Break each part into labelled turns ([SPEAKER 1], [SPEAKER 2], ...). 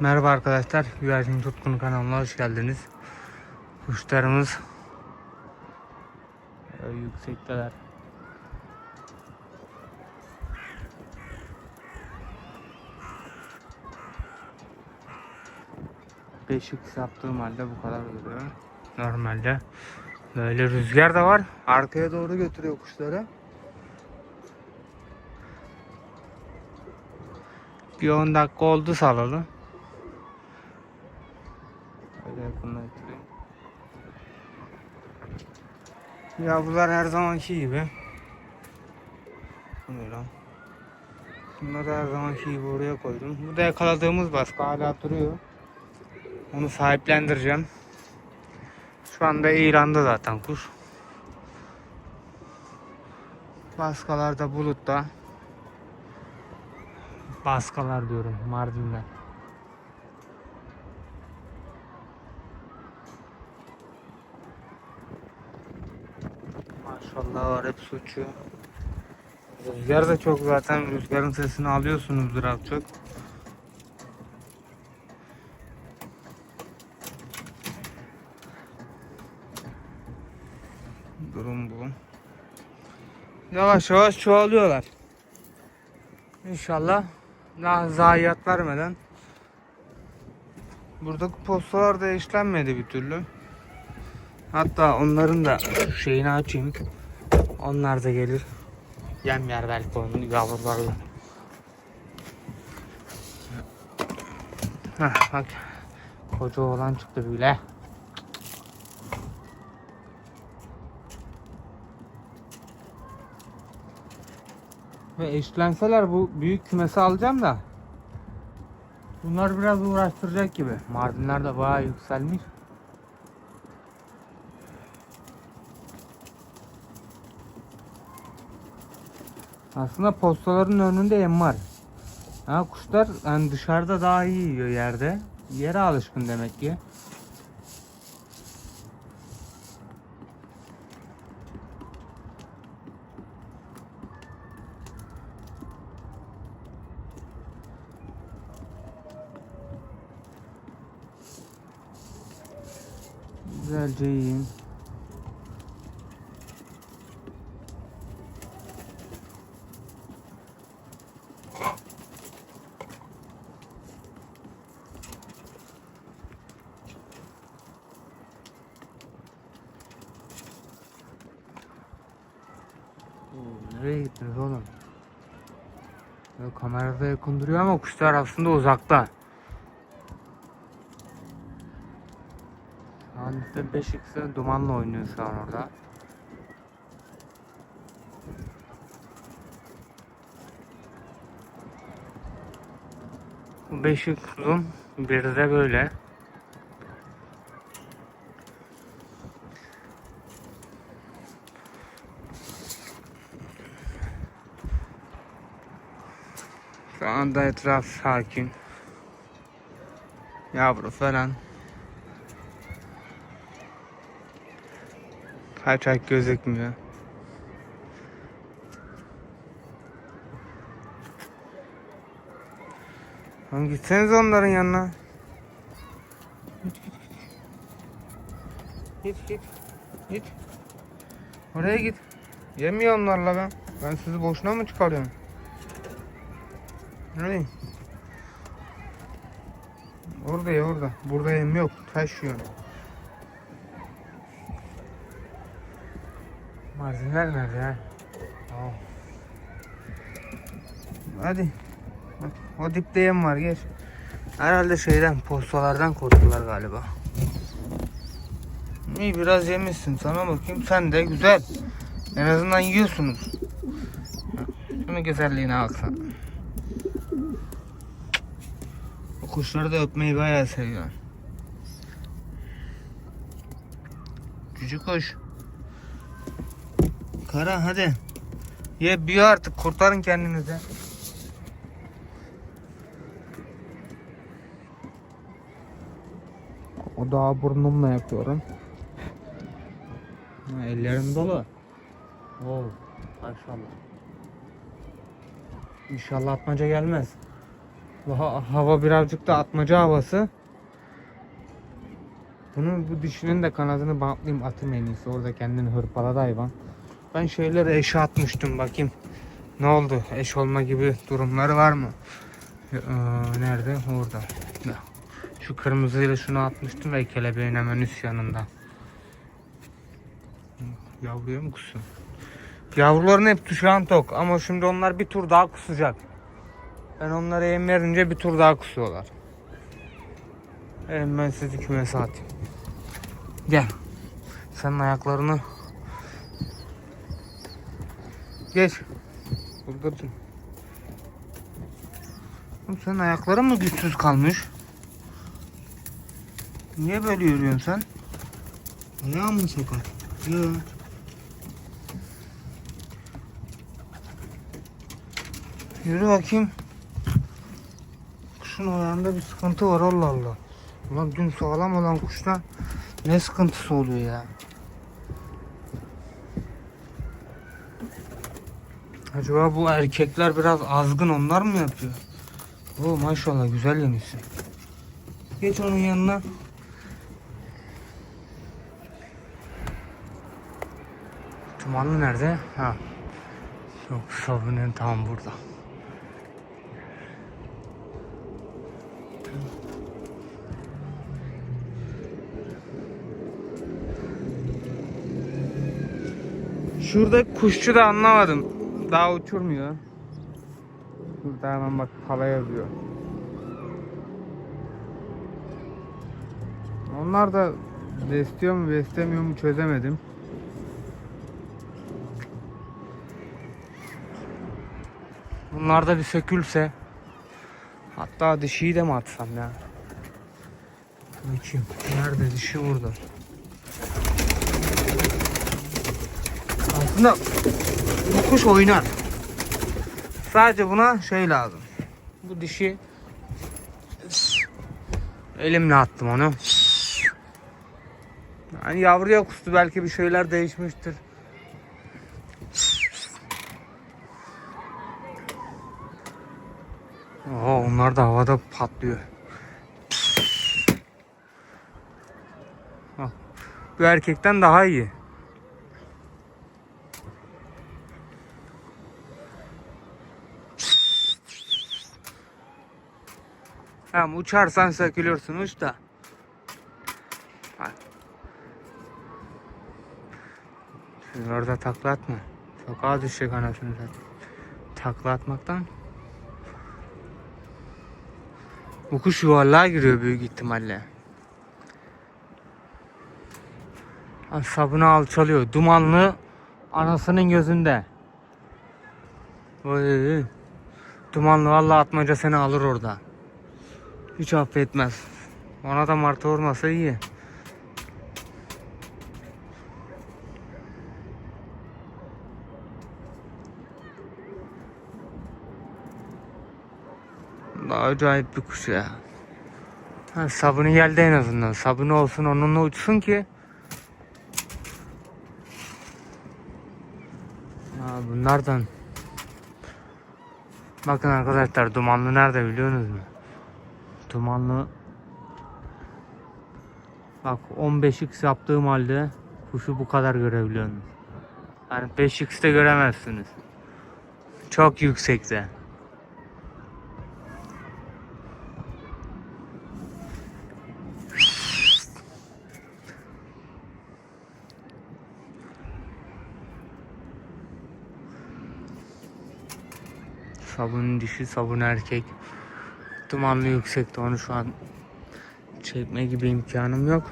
[SPEAKER 1] Merhaba arkadaşlar, Güvercin Tutkun kanalına hoş geldiniz. Kuşlarımız e, yüksekteler. Beşik yaptığım halde bu kadar duruyor. Normalde böyle rüzgar da var. Arkaya doğru götürüyor kuşları. Bir 10 dakika oldu salalı. Öyle yakınlaştırayım. Yavrular her zamanki gibi. Bu ne lan? Bunları her zamanki gibi oraya koydum. Bu da yakaladığımız baskı hala duruyor. Onu sahiplendireceğim. Şu anda İran'da zaten kuş. Baskalarda bulutta. Baskalar diyorum Mardin'de. Maşallah var hepsi uçuyor. Rüzgar da çok zaten rüzgarın sesini alıyorsunuzdur az çok. Durum bu. Yavaş yavaş çoğalıyorlar. İnşallah daha zayiat vermeden Buradaki postalar da işlenmedi bir türlü. Hatta onların da şeyini açayım. Onlar da gelir. Yem yer belki onun yavrularla. Heh, bak. Koca oğlan çıktı bile. Ve eşlenseler bu büyük kümesi alacağım da. Bunlar biraz uğraştıracak gibi. Mardinler de bayağı yükselmiş. Aslında postaların önünde yem var. Ha kuşlar yani dışarıda daha iyi yiyor yerde. Yere alışkın demek ki. Güzelce yiyin. Nereye gittiniz oğlum? Ya kamerada yakın duruyor ama kuşlar aslında uzakta. An işte 5x'e dumanla oynuyor şu an orada. Bu 5x uzun, bir de böyle. Şu anda etraf sakin. Yavru falan. Kaçak gözükmüyor. Lan gitseniz onların yanına. Git git git. Git git. Git. Oraya git. Yemiyor onlarla ben. Ben sizi boşuna mı çıkarıyorum? Nereye? Orada ya orada. Burada yem yok. Taş yiyor. Malzemeler nerede ya? Tamam. Hadi. Bak, o dipte yem var geç. Herhalde şeyden postalardan korktular galiba. İyi biraz yemişsin sana bakayım sen de güzel. En azından yiyorsunuz. Şunu güzelliğine baksana. Bu kuşları da öpmeyi bayağı seviyor. Cücü kuş. Kara hadi. Ye büyü artık kurtarın kendinizi. O daha burnumla yapıyorum. Ha, ellerim dolu. Oo, maşallah. İnşallah atmaca gelmez. Bu ha- hava birazcık da atmaca havası. Bunun bu dişinin de kanadını bantlayayım atayım en iyisi. Orada kendini hırpaladı hayvan. Ben şeyleri eşe atmıştım bakayım. Ne oldu? Eş olma gibi durumları var mı? Ee, nerede? Orada. Şu kırmızıyla şunu atmıştım ve kelebeğin hemen üst yanında. Yavruya mı kusuyor? Yavruların hep şu an tok ama şimdi onlar bir tur daha kusacak. Ben onlara yem verince bir tur daha kusuyorlar. Evet, ben sizi kümese atayım. Gel. Senin ayaklarını Geç. Dur. Oğlum senin ayakların mı güçsüz kalmış? Niye böyle yürüyorsun sen? Ayağın mı sakat? Yok. Yürü bakayım. Kuşun ayağında bir sıkıntı var Allah Allah. Ulan dün sağlam olan kuşta ne sıkıntısı oluyor ya? Acaba bu erkekler biraz azgın onlar mı yapıyor? Oo maşallah güzel yemişsin. Geç onun yanına. Tumanlı nerede? Ha. Yok sabunun tam burada. Şurada kuşçu da anlamadım. Daha uçurmuyor. Burada hemen bak pala yazıyor. Onlar da besliyor mu beslemiyor mu çözemedim. Bunlar da bir sökülse hatta dişiyi de mi atsam ya? Bakayım. Nerede dişi burada. Aslında bu kuş oynar. Sadece buna şey lazım. Bu dişi elimle attım onu. Yani yavruya kustu belki bir şeyler değişmiştir. Oha onlar da havada patlıyor. Bak, Bu erkekten daha iyi. Tamam uçarsan sökülürsün uç da. Bak. Orada takla atma. Sokağa düşecek anasını zaten. Takla. Bu kuş yuvarlığa giriyor büyük ihtimalle. Ha, Sabunu alçalıyor. Dumanlı anasının gözünde. Oy. Dumanlı vallahi atmaca seni alır orada. Hiç affetmez. Ona da martı vurmasa iyi. Daha acayip bir kuş ya. Ha, sabunu geldi en azından. Sabunu olsun onunla uçsun ki. Ha, bunlardan. Bakın arkadaşlar dumanlı nerede biliyorsunuz mu? Dumanlı. Bak 15x yaptığım halde kuşu bu kadar görebiliyorsunuz. Yani 5x'te göremezsiniz. Çok yüksekte. Sabun dişi, sabun erkek. Dumanlı yüksekte onu şu an çekme gibi imkanım yok.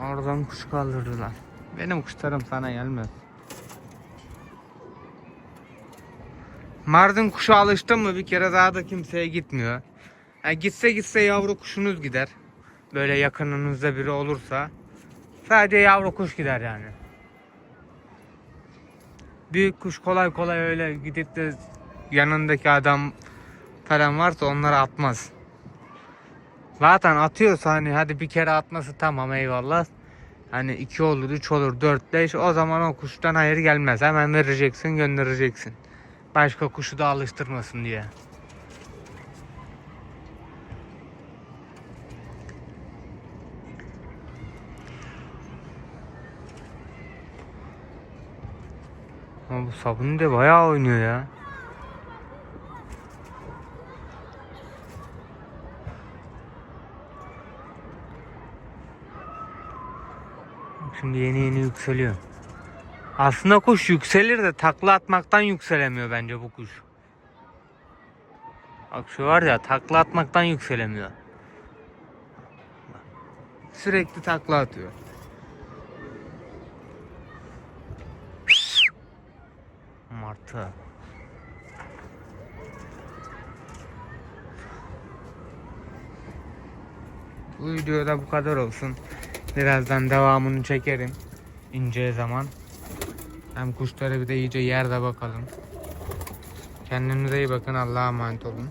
[SPEAKER 1] Oradan kuş kaldırdılar. Benim kuşlarım sana gelmez. Mardin kuşu alıştın mı bir kere daha da kimseye gitmiyor. Ha, gitse gitse yavru kuşunuz gider. Böyle yakınınızda biri olursa. Sadece yavru kuş gider yani. Büyük kuş kolay kolay öyle gidip de yanındaki adam falan varsa onları atmaz. Zaten atıyorsa hani hadi bir kere atması tamam eyvallah. Hani iki olur, üç olur, dört, beş o zaman o kuştan hayır gelmez. Hemen vereceksin, göndereceksin. Başka kuşu da alıştırmasın diye. Ama bu sabun de bayağı oynuyor ya. Şimdi yeni yeni yükseliyor. Aslında kuş yükselir de takla atmaktan yükselemiyor bence bu kuş. Bak şu var ya takla atmaktan yükselemiyor. Sürekli takla atıyor. Martı. Bu videoda bu kadar olsun. Birazdan devamını çekerim. İnce zaman. Hem kuşlara bir de iyice yerde bakalım. Kendinize iyi bakın. Allah'a emanet olun.